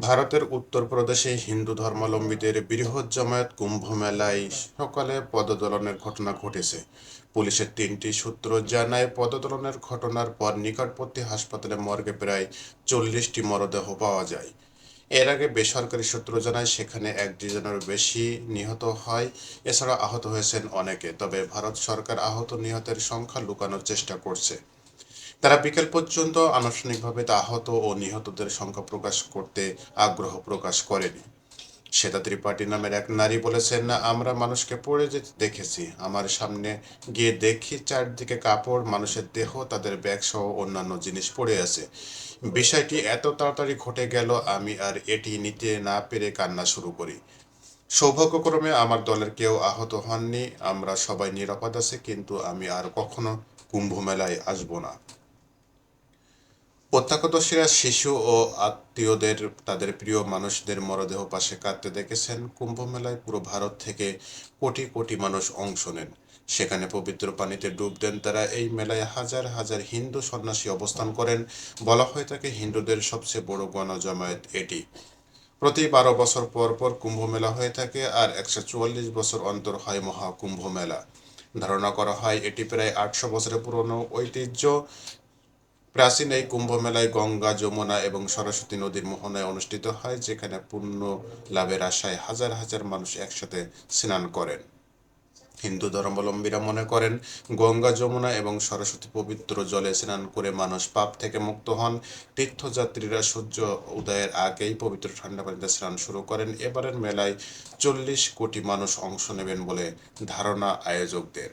ভারতের উত্তরপ্রদেশে হিন্দু ধর্মাবলম্বীদের বৃহৎ জামায়াত কুম্ভ মেলায় সকালে পদদলনের ঘটনা ঘটেছে। পুলিশের তিনটি সূত্র জানায় পদদলনের ঘটনার পর নিকটবর্তী হাসপাতালে মর্গে প্রায় চল্লিশটি মরদেহ পাওয়া যায়। এর আগে বেসরকারি সূত্র জানায়, সেখানে এক ডজনের বেশি নিহত হয়। এছাড়া আহত হয়েছেন অনেকে, তবে ভারত সরকার আহত নিহতের সংখ্যা লুকানোর চেষ্টা করছে। তারা বিকেল পর্যন্ত আনুষ্ঠানিকভাবে আহত ও নিহতদের সংখ্যা প্রকাশ করতে আগ্রহ প্রকাশ করেনি। শ্বেতা ত্রিপাঠী নামের এক নারী বলেছেন, আমরা মানুষকে পড়ে যেতে দেখেছি, আমার সামনে গিয়ে দেখি চারদিকে কাপড়, মানুষের দেহ, তাদের ব্যাগ সহ অন্যান্য জিনিস পড়ে আছে। বিষয়টি এত তাড়াতাড়ি ঘটে গেল, আমি আর এটি নিতে না পেরে কান্না শুরু করি। সৌভাগ্যক্রমে আমার দলের কেউ আহত হননি, আমরা সবাই নিরাপদ আছে, কিন্তু আমি আর কখনো কুম্ভ মেলায় আসব না। প্রত্যক্ষদর্শীরা শিশু ও আত্মীয়দের, তাদের প্রিয় মানুষদের মরদেহ পাশে কাঁদতে দেখেছেন। কুম্ভ মেলায় পুরো ভারত থেকে কোটি কোটি মানুষ অংশ নেন। সেখানে পবিত্র পানিতে ডুব দেন তারা। এই মেলায় হাজার হাজার হিন্দু সন্ন্যাসী অবস্থান করেন। বলা হয়ে থাকে হিন্দুদের সবচেয়ে বড় গণজমায়েত এটি। প্রতি বারো বছর পর পর কুম্ভ মেলা হয়ে থাকে আর একশো চুয়াল্লিশ বছর অন্তর হয় মহাকুম্ভ মেলা ধারণা করা হয় এটি প্রায় আটশো বছরের পুরনো ঐতিহ্য। প্রাচীন এই কুম্ভ মেলায় গঙ্গা, যমুনা এবং সরস্বতী নদীর মোহনায় অনুষ্ঠিত হয়, যেখানে পুণ্য লাভের আশায় হাজার হাজার মানুষ একসাথে স্নান করেন। হিন্দু ধর্মাবলম্বীরা মনে করেন, গঙ্গা, যমুনা এবং সরস্বতী পবিত্র জলে স্নান করে মানুষ পাপ থেকে মুক্ত হন। তীর্থযাত্রীরা সূর্য উদয়ের আগেই পবিত্র ঠান্ডা পানিতে স্নান শুরু করেন। এবারের মেলায় চল্লিশ কোটি মানুষ অংশ নেবেন বলে ধারণা আয়োজকদের।